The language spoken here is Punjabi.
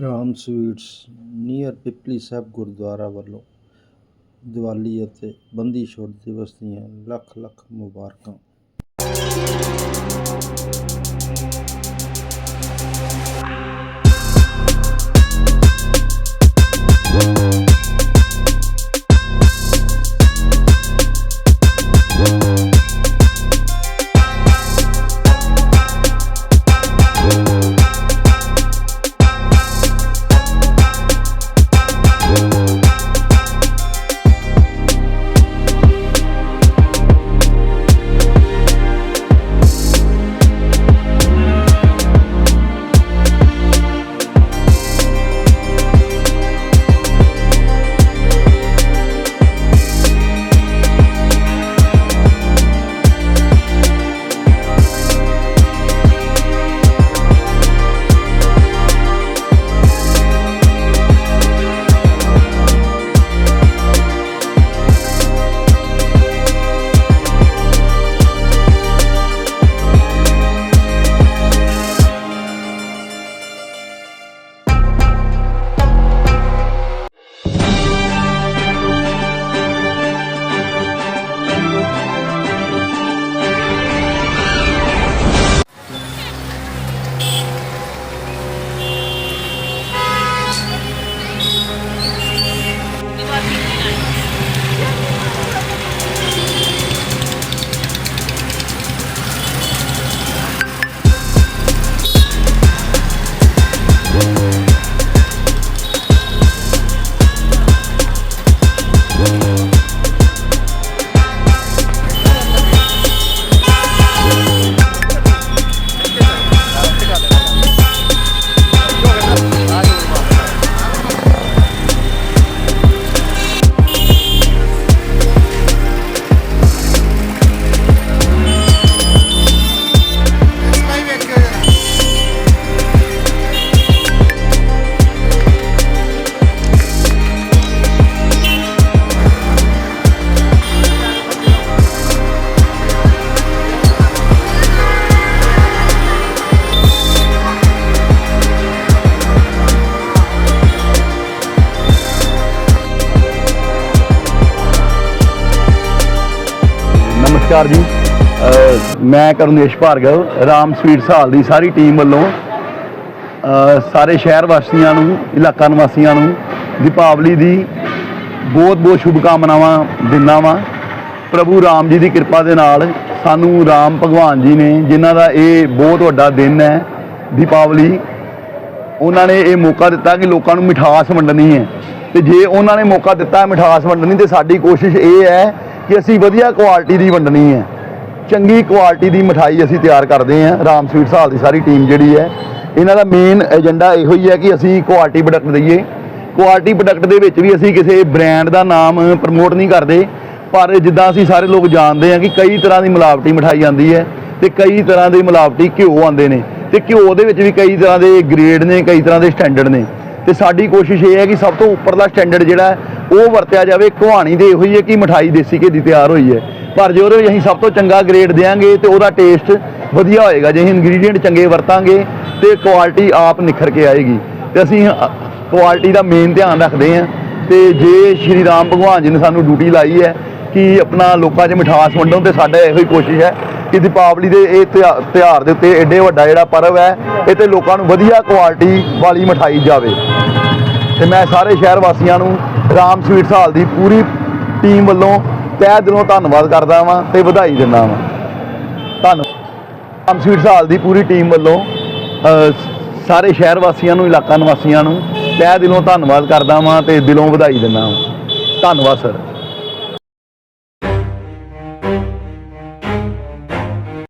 ਰਾਮ ਸਵੀਟਸ ਨੀਅਰ ਪਿਪਲੀ ਸਾਹਿਬ ਗੁਰਦੁਆਰਾ ਵੱਲੋਂ ਦੀਵਾਲੀ ਅਤੇ ਬੰਦੀ ਛੋੜ ਦਿਵਸ ਦੀਆਂ ਲੱਖ ਲੱਖ ਮੁਬਾਰਕਾਂ। ਨਮਸਕਾਰ ਜੀ। ਮੈਂ ਕਰੁਣੇਸ਼ ਭਾਰਗਵ, ਰਾਮ ਸਵੀਟ ਹਾਲ ਦੀ ਸਾਰੀ ਟੀਮ ਵੱਲੋਂ ਸਾਰੇ ਸ਼ਹਿਰ ਵਾਸੀਆਂ ਨੂੰ, ਇਲਾਕਾ ਨਿਵਾਸੀਆਂ ਨੂੰ ਦੀਪਾਵਲੀ ਦੀ ਬਹੁਤ ਬਹੁਤ ਸ਼ੁਭਕਾਮਨਾਵਾਂ ਦਿੰਦਾ ਵਾਂ। ਪ੍ਰਭੂ ਰਾਮ ਜੀ ਦੀ ਕਿਰਪਾ ਦੇ ਨਾਲ ਸਾਨੂੰ ਰਾਮ ਭਗਵਾਨ ਜੀ ਨੇ, ਜਿਨ੍ਹਾਂ ਦਾ ਇਹ ਬਹੁਤ ਵੱਡਾ ਦਿਨ ਹੈ, ਦੀਪਾਵਲੀ, ਉਹਨਾਂ ਨੇ ਇਹ ਮੌਕਾ ਦਿੱਤਾ ਕਿ ਲੋਕਾਂ ਨੂੰ ਮਿਠਾਸ ਵੰਡਣੀ ਹੈ। ਤੇ ਜੇ ਉਹਨਾਂ ਨੇ ਮੌਕਾ ਦਿੱਤਾ ਮਿਠਾਸ ਵੰਡਣੀ, ਤੇ ਸਾਡੀ ਕੋਸ਼ਿਸ਼ ਇਹ ਹੈ ਕਿ ਅਸੀਂ ਵਧੀਆ ਕੁਆਲਿਟੀ ਦੀ ਵੰਡਣੀ ਹੈ। ਚੰਗੀ ਕੁਆਲਿਟੀ ਦੀ ਮਠਾਈ ਅਸੀਂ ਤਿਆਰ ਕਰਦੇ ਹਾਂ। ਰਾਮ ਸਵੀਟਸ ਹਾਲ ਦੀ ਸਾਰੀ ਟੀਮ ਜਿਹੜੀ ਹੈ, ਇਹਨਾਂ ਦਾ ਮੇਨ ਏਜੰਡਾ ਇਹੋ ਹੀ ਹੈ ਕਿ ਅਸੀਂ ਕੁਆਲਿਟੀ ਪ੍ਰੋਡਕਟ ਦਈਏ। ਕੁਆਲਿਟੀ ਪ੍ਰੋਡਕਟ ਦੇ ਵਿੱਚ ਵੀ ਅਸੀਂ ਕਿਸੇ ਬ੍ਰਾਂਡ ਦਾ ਨਾਮ ਪ੍ਰਮੋਟ ਨਹੀਂ ਕਰਦੇ, ਪਰ ਜਿੱਦਾਂ ਅਸੀਂ ਸਾਰੇ ਲੋਕ ਜਾਣਦੇ ਹਾਂ ਕਿ ਕਈ ਤਰ੍ਹਾਂ ਦੀ ਮਿਲਾਵਟੀ ਮਠਾਈ ਆਉਂਦੀ ਹੈ ਤੇ ਕਈ ਤਰ੍ਹਾਂ ਦੇ ਮਿਲਾਵਟੀ ਘਿਓ ਆਉਂਦੇ ਨੇ ਤੇ ਘਿਓ ਦੇ ਵਿੱਚ ਵੀ ਕਈ ਤਰ੍ਹਾਂ ਦੇ ਗ੍ਰੇਡ ਨੇ, ਕਈ ਤਰ੍ਹਾਂ ਦੇ ਸਟੈਂਡਰਡ ਨੇ। ਤੇ ਸਾਡੀ ਕੋਸ਼ਿਸ਼ ਇਹ ਹੈ ਕਿ ਸਭ ਤੋਂ ਉੱਪਰਲਾ ਸਟੈਂਡਰਡ ਜਿਹੜਾ ਉਹ ਵਰਤਿਆ ਜਾਵੇ ਕਹਾਣੀ ਦੇ ਇਹੋ ਹੀ ਹੈ ਕਿ ਮਠਾਈ ਦੇਸੀ ਘੇ ਦੀ ਤਿਆਰ ਹੋਈ ਹੈ। ਪਰ ਜੇ ਉਹਦੇ ਵਿੱਚ ਅਸੀਂ ਸਭ ਤੋਂ ਚੰਗਾ ਗ੍ਰੇਡ ਦੇਵਾਂਗੇ ਤੇ ਉਹਦਾ ਟੇਸਟ ਵਧੀਆ ਹੋਏਗਾ। ਜੇ ਅਸੀਂ ਇਨਗਰੀਡੀਅੰਟ ਚੰਗੇ ਵਰਤਾਂਗੇ ਤੇ ਕੁਆਲਿਟੀ ਆਪ ਨਿਖਰ ਕੇ ਆਏਗੀ। ਤੇ ਅਸੀਂ ਕੁਆਲਿਟੀ ਦਾ ਮੇਨ ਧਿਆਨ ਰੱਖਦੇ ਹਾਂ। ਤੇ ਜੇ ਸ਼੍ਰੀ ਰਾਮ ਭਗਵਾਨ ਜੀ ਨੇ ਸਾਨੂੰ ਡਿਊਟੀ ਲਾਈ ਹੈ ਕਿ ਆਪਣਾ ਲੋਕਾਂ 'ਚ ਮਿਠਾਸ ਵੰਡੋ ਤੇ ਸਾਡਾ ਇਹੋ ਹੀ ਕੋਸ਼ਿਸ਼ ਹੈ ਕਿ ਦੀਪਾਵਲੀ ਦੇ ਇਹ ਤਿਉਹਾ- ਤਿਉਹਾਰ ਦੇ ਉੱਤੇ ਐਡੇ ਵੱਡਾ ਜਿਹੜਾ ਪਰਵ ਹੈ ਇਹ ਤੇ ਲੋਕਾਂ ਨੂੰ ਵਧੀਆ ਕੁਆਲਿਟੀ ਵਾਲੀ ਮਠਾਈ ਜਾਵੇ। ਤੇ ਮੈਂ ਸਾਰੇ ਸ਼ਹਿਰ ਵਾਸੀਆਂ ਨੂੰ ਰਾਮ ਸਵੀਟਸ ਹਾਲ ਦੀ ਪੂਰੀ ਟੀਮ ਵੱਲੋਂ ਤਹਿ ਦਿਲੋਂ ਧੰਨਵਾਦ ਕਰਦਾ ਵਾਂ ਤੇ ਵਧਾਈ ਦਿੰਦਾ ਵਾਂ। ਧੰਨਵਾਦ ਰਾਮ ਸਵੀਟਸ ਹਾਲ ਦੀ ਪੂਰੀ ਟੀਮ ਵੱਲੋਂ ਸਾਰੇ ਸ਼ਹਿਰ ਵਾਸੀਆਂ ਨੂੰ, ਇਲਾਕਾ ਨਿਵਾਸੀਆਂ ਨੂੰ ਤਹਿ ਦਿਲੋਂ ਧੰਨਵਾਦ ਕਰਦਾ ਵਾਂ ਤੇ ਦਿਲੋਂ ਵਧਾਈ ਦਿੰਦਾ ਵਾਂ। ਧੰਨਵਾਦ ਸਰ